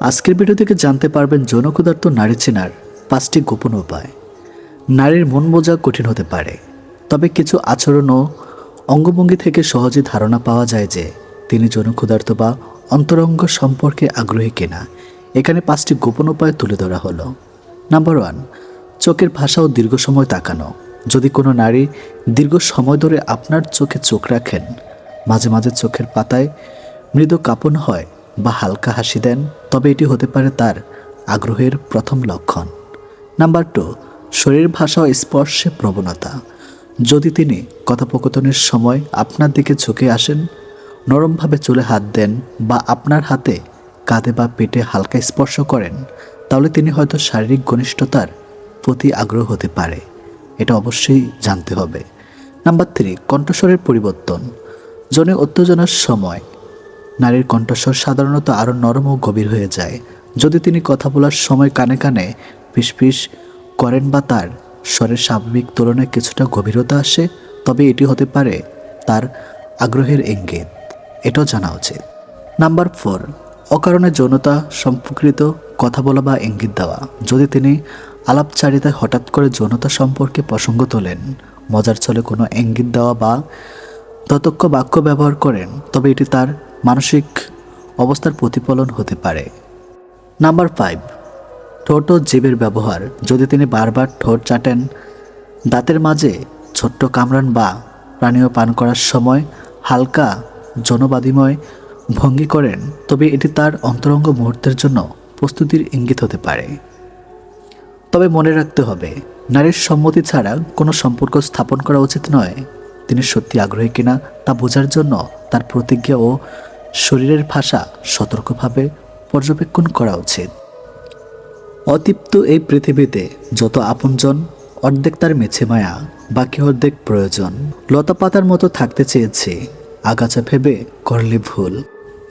আজকের ভিডিও থেকে জানতে পারবেন যৌন নারী চেনার পাঁচটি গোপন উপায়। নারীর মন বোঝা কঠিন হতে পারে, তবে কিছু আচরণ ও অঙ্গভঙ্গি থেকে সহজে ধারণা পাওয়া যায় যে তিনি যৌনক্ষুধার্থ বা অন্তরঙ্গ সম্পর্কে আগ্রহী কিনা। এখানে পাঁচটি গোপন উপায় তুলে ধরা হলো। নাম্বার ওয়ান, চোখের ভাষা ও দীর্ঘ সময় তাকানো। যদি কোনো নারী দীর্ঘ সময় ধরে আপনার চোখে চোখ রাখেন, মাঝে মাঝে চোখের পাতায় মৃদু কাঁপন হয় বা হালকা হাসি দেন, তবে এটি হতে পারে তার আগ্রহের প্রথম লক্ষণ। নাম্বার টু, শরীর ভাষা ও স্পর্শে প্রবণতা। যদি তিনি কথোপকথনের সময় আপনার দিকে ঝুঁকে আসেন, নরমভাবে চুলে হাত দেন বা আপনার হাতে কাঁধে বা পেটে হালকা স্পর্শ করেন, তাহলে তিনি হয়তো শারীরিক ঘনিষ্ঠতার প্রতি আগ্রহ হতে পারে। এটা অবশ্যই জানতে হবে। নাম্বার থ্রি, কণ্ঠস্বরের পরিবর্তন। জনে উত্তেজনার সময় নারীর কণ্ঠস্বর সাধারণত আরও নরম ও গভীর হয়ে যায়। যদি তিনি কথা বলার সময় কানে কানে ফিসফিস করেন বা তার স্বরের স্বাভাবিক তুলনায় কিছুটা গভীরতা আসে, তবে এটি হতে পারে তার আগ্রহের ইঙ্গিত। এটাও জানা উচিত। নাম্বার ফোর, অকারণে যৌনতা সম্পর্কিত কথা বলা বা ইঙ্গিত দেওয়া। যদি তিনি আলাপচারিতায় হঠাৎ করে যৌনতা সম্পর্কে প্রসঙ্গ তোলেন, মজার ছলে কোনো ইঙ্গিত দেওয়া বা ততক্ষ বাক্য ব্যবহার করেন, তবে এটি তার মানসিক অবস্থার প্রতিফলন হতে পারে। নাম্বার ফাইভ ঠোঁট ও জীবের ব্যবহার। যদি তিনি বারবার ঠোঁট চাটেন, দাঁতের মাঝে ছোট্ট কামরান বা পানীয় পান করার সময় হালকা জনবাদিময় ভঙ্গি করেন, তবে এটি তার অন্তরঙ্গ মুহূর্তের জন্য প্রস্তুতির ইঙ্গিত হতে পারে। তবে মনে রাখতে হবে, নারীর সম্মতি ছাড়া কোনো সম্পর্ক স্থাপন করা উচিত নয়। তিনি সত্যি আগ্রহী কিনা তা বোঝার জন্য তার প্রতিজ্ঞা ও শরীরের ভাষা সতর্কভাবে পর্যবেক্ষণ করা উচিত। অতিপ্ত এই পৃথিবীতে যত আপনজন, অর্ধেক তার মেছে মায়া, বাকি অর্ধেক প্রয়োজন। লতা পাতার মতো থাকতে চেয়েছি, আগাছা ভেবে করলে ভুল।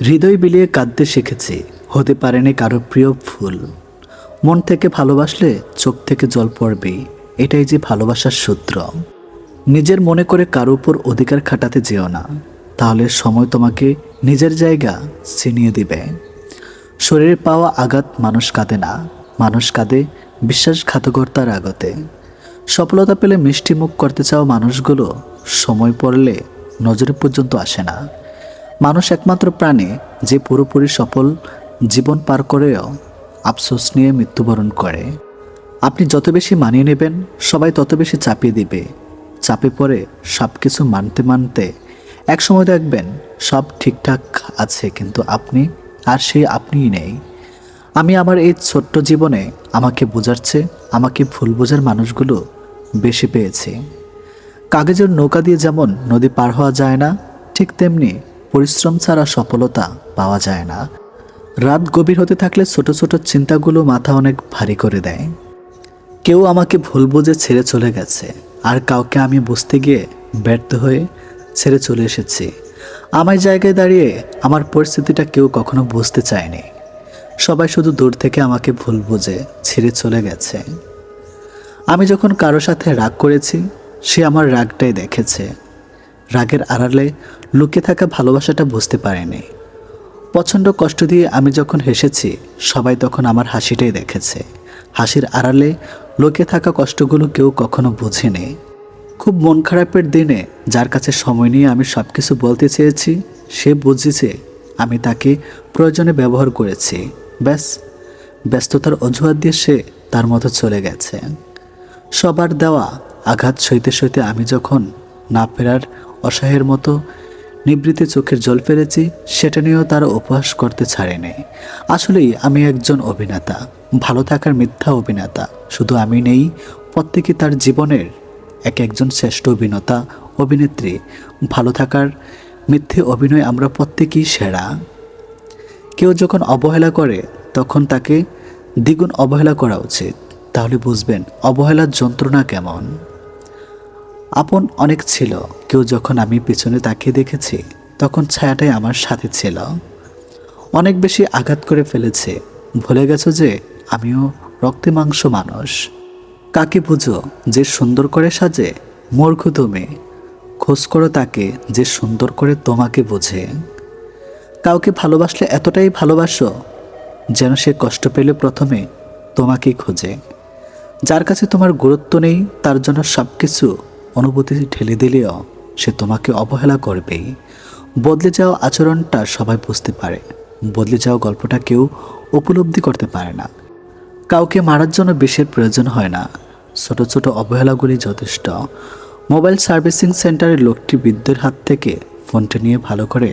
হৃদয় বিলিয়ে কাঁদতে শিখেছি, হতে পারেনি কারও প্রিয় ফুল। মন থেকে ভালোবাসলে চোখ থেকে জল পড়বে এটাই যে ভালোবাসার সূত্র। নিজের মনে করে কারও উপর অধিকার খাটাতে যেও না, তাহলে সময় তোমাকে নিজের জায়গা ছিনিয়ে দিবে। শরীরে পাওয়া আঘাত মানুষ কাঁদে না, মানুষ কাঁদে বিশ্বাসঘাতকর্তার আগতে সফলতা পেলে মিষ্টি মুখ করতে চাও মানুষগুলো সময় পড়লে নজরে পর্যন্ত আসে না। মানুষ একমাত্র প্রাণী যে পুরোপুরি সফল জীবন পার করেও আফসোস নিয়ে মৃত্যুবরণ করে। আপনি যত বেশি মানিয়ে নেবেন, সবাই তত বেশি চাপিয়ে দিবে। চাপে পড়ে সব কিছু মানতে মানতে এক সময় দেখবেন সব ঠিকঠাক আছে, কিন্তু আপনি আর সেই আপনিই নেই। আমি আমার এই ছোট্ট জীবনে আমাকে বোঝাচ্ছে আমাকে ভুল বোঝার মানুষগুলো বেশি পেয়েছি। কাগজের নৌকা দিয়ে যেমন নদী পার হওয়া যায় না, ঠিক তেমনি পরিশ্রম ছাড়া সফলতা পাওয়া যায় না। রাত গভীর হতে থাকলে ছোট ছোট চিন্তাগুলো মাথা অনেক ভারী করে দেয়। কেউ আমাকে ভুল বুঝে ছেড়ে চলে গেছে, আর কাউকে আমি বুঝতে গিয়ে ব্যর্থ হয়ে ছেড়ে চলে এসেছি। আমার জায়গায় দাঁড়িয়ে আমার পরিস্থিতিটা কেউ কখনো বুঝতে চায়নি। সবাই শুধু দূর থেকে আমাকে ভুল বুঝে ছেড়ে চলে গেছে। আমি যখন কারও সাথে রাগ করেছি, সে আমার রাগটাই দেখেছে। রাগের আড়ালে লুকিয়ে থাকা ভালোবাসাটা বুঝতে পারেনি। প্রচণ্ড কষ্ট দিয়ে আমি যখন হেসেছি, সবাই তখন আমার হাসিটাই দেখেছে। হাসির আড়ালে লোকে থাকা কষ্টগুলো কেউ কখনো বুঝেনি। খুব মন খারাপের দিনে যার কাছে সময় নিয়ে আমি সব কিছু বলতে চেয়েছি, সে বুঝেছে আমি তাকে প্রয়োজনে ব্যবহার করেছি। ব্যাস, ব্যস্ততার অজুহাত দিয়ে সে তার মতো চলে গেছে। সবার দেওয়া আঘাত সইতে সইতে আমি যখন না ফেরার অসহায়ের মতো নিবৃত্তি চোখের জল ফেলেছি, সেটা নিয়েও তারা উপহাস করতে ছাড়েনি। আসলেই আমি একজন অভিনেতা, ভালো থাকার মিথ্যা অভিনেতা। শুধু আমি নেই, প্রত্যেকে তার জীবনের এক একজন শ্রেষ্ঠ অভিনেতা, অভিনেত্রী। ভালো থাকার মিথ্যে অভিনয় আমরা প্রত্যেকেই সেরা। কেউ যখন অবহেলা করে, তখন তাকে দ্বিগুণ অবহেলা করা উচিত। তাহলে বুঝবেন, অবহেলার যন্ত্রণা কেমন। আপন অনেক ছিল, কেউ যখন আমি পিছনে তাকিয়ে দেখেছি, তখন ছায়াটাই আমার সাথে ছিল। অনেক বেশি আঘাত করে ফেলেছে। ভুলে গেছো যে, আমিও রক্তে মাংস মানুষ। কাকে বুঝো যে সুন্দর করে সাজে? মূর্খ তুমি। খোঁজ করো তাকে যে সুন্দর করে তোমাকে বোঝে। কাউকে ভালোবাসলে এতটাই ভালোবাসো যেন সে কষ্ট পেলে প্রথমে তোমাকেই খোঁজে। যার কাছে তোমার গুরুত্ব নেই, তার জন্য সব কিছু অনুভূতি ঢেলে দিলেও সে তোমাকে অবহেলা করবেই। বদলে যাওয়া আচরণটা সবাই বুঝতে পারে। বদলে যাওয়া গল্পটা কেউ উপলব্ধি করতে পারে না। কাউকে মারার জন্য বিষের প্রয়োজন হয় না। ছোট ছোট অবহেলাগুলি যথেষ্ট। মোবাইল সার্ভিসিং সেন্টারের লোকটি বৃদ্ধের হাত থেকে ফোনটা নিয়ে ভালো করে,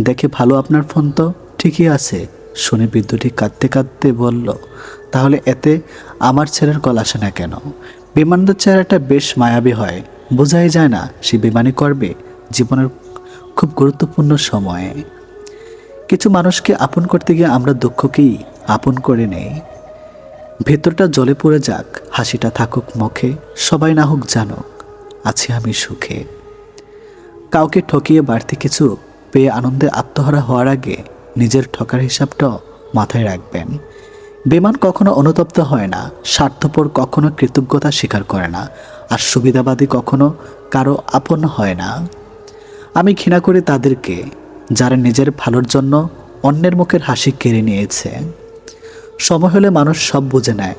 দেখে ভালো আপনার ফোন তো? ঠিকই আছে। শুনে বৃদ্ধটি কাঁদতে কাঁদতে বলল, তাহলে এতে আমার ছেলের কল আসে না কেন? বিমানদের চেহারাটা বেশ মায়াবী হয়। বোঝাই যায় না সে বিমানি করবে। জীবনের খুব গুরুত্বপূর্ণ সময়ে। কিছু মানুষকে আপন করতে গিয়ে আমরা দুঃখকেই আপন করে নেই। ভেতরটা জলে পড়ে যাক, হাসিটা থাকুক মুখে, সবাই না হোক জানুক, আছি আমি সুখে। কাউকে ঠকিয়ে বাড়তি কিছু পেয়ে আনন্দে আত্মহারা হওয়ার আগে নিজের ঠকার হিসাবটাও মাথায় রাখবেন। বেমান কখনো অনুতপ্ত হয় না, স্বার্থপর কখনো কৃতজ্ঞতা স্বীকার করে না, আর সুবিধাবাদী কখনো কারও আপন হয় না। আমি ঘৃণা করি তাদেরকে, যারা নিজের ভালোর জন্য অন্যের মুখের হাসি কেড়ে নিয়েছে। সময় হলে মানুষ সব বুঝে নেয়।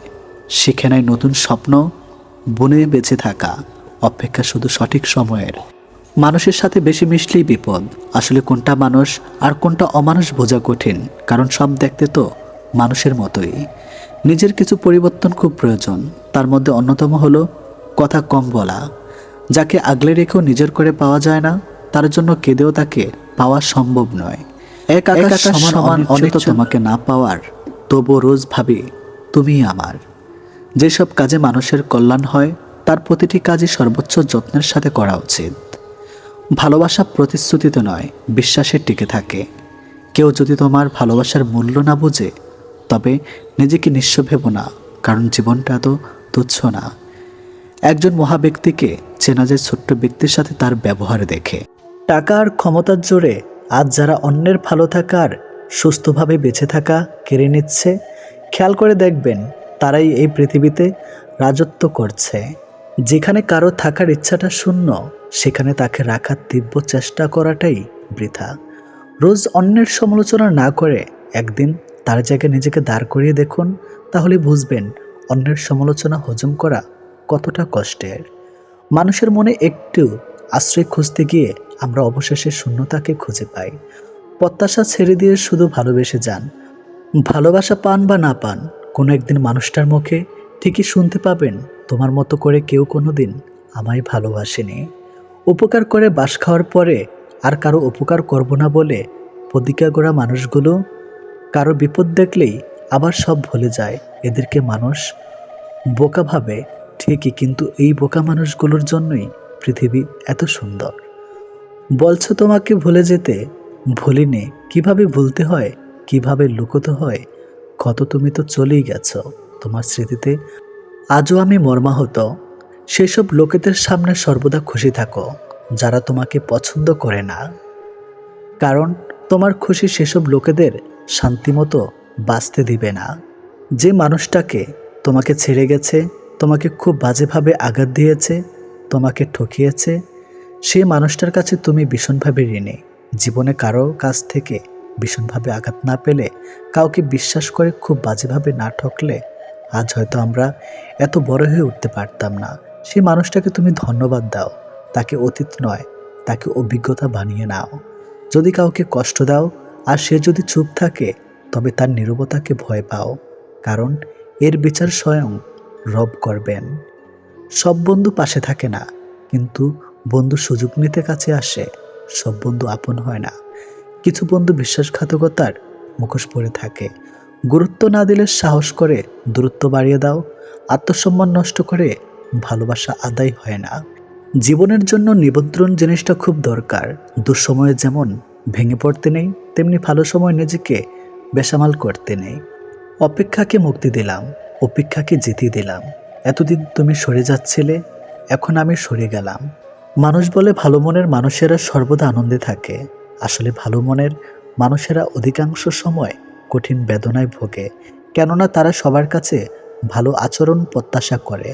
শিখে নেয় নতুন স্বপ্ন বনে বেঁচে থাকা। অপেক্ষা শুধু সঠিক সময়ের। মানুষের সাথে বেশি মিশলেই বিপদ। আসলে কোনটা মানুষ আর কোনটা অমানুষ বোঝা কঠিন কারণ সব দেখতে তো মানুষের মতোই। নিজের কিছু পরিবর্তন খুব প্রয়োজন। তার মধ্যে অন্যতম হলো কথা কম বলা। যাকে আগলে রেখেও নিজের করে পাওয়া যায় না তার জন্য কেঁদেও তাকে পাওয়া সম্ভব নয়। এক আকাশ সমান সমান অনেক তোমাকে না পাওয়ার তবু রোজ ভাবি তুমি আমার। যেসব কাজে মানুষের কল্যাণ হয়, তার প্রতিটি কাজই সর্বোচ্চ যত্নের সাথে করা উচিত। ভালোবাসা প্রতিশ্রুতিতে নয়, বিশ্বাসে টিকে থাকে। কেউ যদি তোমার ভালোবাসার মূল্য না বোঝে, তবে নিজেকে নিঃস্ব ভেবো না, কারণ জীবনটা তো তুচ্ছ না। একজন মহাব্যক্তিকে চেনা যায় ছোট্ট ব্যক্তির সাথে তার ব্যবহার দেখে। টাকা আর ক্ষমতার জোরে আজ যারা অন্যের ভালো থাকার সুস্থভাবে বেঁচে থাকা, কেড়ে নিচ্ছে, খেয়াল করে দেখবেন তারাই এই পৃথিবীতে রাজত্ব করছে। যেখানে কারও থাকার ইচ্ছাটা শূন্য, সেখানে তাকে রাখার তীব্র চেষ্টা করাটাই বৃথা। রোজ অন্যের সমালোচনা না করে একদিন তার জায়গায় নিজেকে দাঁড় করিয়ে দেখুন, তাহলে বুঝবেন অন্যের সমালোচনা হজম করা কতটা কষ্টের। মানুষের মনে একটু আশ্রয় খুঁজতে গিয়ে আমরা অবশেষে শূন্যতাকে খুঁজে পাই। প্রত্যাশা ছেড়ে দিয়ে শুধু ভালোবেসে যান। ভালোবাসা পান বা না পান, কোনো একদিন মানুষটার মুখে ঠিকই শুনতে পাবেন, তোমার মতো করে কেউ কোনো দিন আমায় ভালোবাসেনি। উপকার করে বাস খাওয়ার পরে আর কারও উপকার করব না বলে প্রতিজ্ঞা করা মানুষগুলো, কারও বিপদ দেখলেই আবার সব ভুলে যায়। এদেরকে মানুষ বোকা ভাবে, ঠিকই কিন্তু এই বোকা মানুষগুলোর জন্যই পৃথিবী এত সুন্দর। বলছো তোমাকে ভুলে যেতে ভুলিনি কীভাবে ভুলতে হয়, কীভাবে লুকোতে হয়, কত তুমি তো চলেই গেছ। তোমার স্মৃতিতে আজও আমি মর্মাহত। সেসব লোকেদের সামনে সর্বদা খুশি থাকো, যারা তোমাকে পছন্দ করে না। কারণ তোমার খুশি সেসব লোকেদের শান্তিমতো বাঁচতে দিবে না। যে মানুষটাকে তোমাকে ছেড়ে গেছে, তোমাকে খুব বাজেভাবে আঘাত দিয়েছে, তোমাকে ঠকিয়েছে সেই মানুষটার কাছে তুমি ভীষণভাবে ঋণী। জীবনে কারও কাছ থেকে ভীষণভাবে আঘাত না পেলে কাউকে বিশ্বাস করে খুব বাজেভাবে না ঠকলে আজ হয়তো আমরা এত বড় হয়ে উঠতে পারতাম না। সেই মানুষটাকে তুমি ধন্যবাদ দাও। তাকে অতীত নয়, তাকে অভিজ্ঞতা বানিয়ে নাও। যদি কাউকে কষ্ট দাও আর সে যদি চুপ থাকে, তবে তার নীরবতাকে ভয় পাও, কারণ এর বিচার স্বয়ং রব করবেন। সব বন্ধু পাশে থাকে না, কিন্তু বন্ধু সুযোগ নিতে কাছে আসে। সব বন্ধু আপন হয় না। কিছু বন্ধু বিশ্বাসঘাতকতার মুখোশ পরে থাকে। গুরুত্ব না দিলে সাহস করে দূরত্ব বাড়িয়ে দাও। আত্মসম্মান নষ্ট করে ভালোবাসা আদায় হয় না। জীবনের জন্য নিবন্ত্রণ জিনিসটা খুব দরকার। দুঃসময়ে যেমন ভেঙে পড়তে নেই, তেমনি ভালো সময় নিজেকে বেসামাল করতে নেই। অপেক্ষাকে মুক্তি দিলাম, অপেক্ষাকে জিতিয়ে দিলাম। এতদিন তুমি সরে যাচ্ছিলে, এখন আমি সরে গেলাম। মানুষ বলে ভালো মনের মানুষেরা সর্বদা আনন্দে থাকে। আসলে ভালো মনের মানুষেরা অধিকাংশ সময় কঠিন বেদনায় ভোগে, কেননা তারা সবার কাছে ভালো আচরণ প্রত্যাশা করে।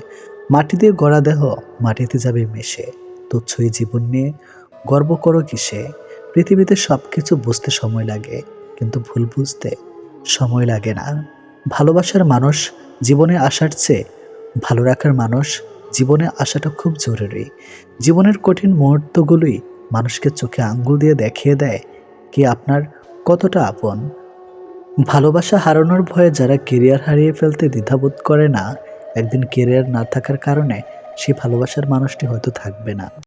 মাটি দিয়ে গড়া দেহ মাটিতে যাবে মেশে। তুচ্ছই জীবন নিয়ে গর্ব করো কিসে? পৃথিবীতে সব কিছু বুঝতে সময় লাগে, কিন্তু ভুল বুঝতে সময় লাগে না। ভালোবাসার মানুষ জীবনে আসার চেয়ে ভালো রাখার মানুষ জীবনে আসাটা খুব জরুরি। জীবনের কঠিন মুহূর্তগুলোই মানুষকে চোখে আঙ্গুল দিয়ে দেখিয়ে দেয় কি আপনার কতটা আপন। ভালোবাসা হারানোর ভয়ে যারা কেরিয়ার হারিয়ে ফেলতে দ্বিধাবোধ করে না, একদিন কেরিয়ার না থাকার কারণে সেই ভালোবাসার মানুষটি হয়তো থাকবে না।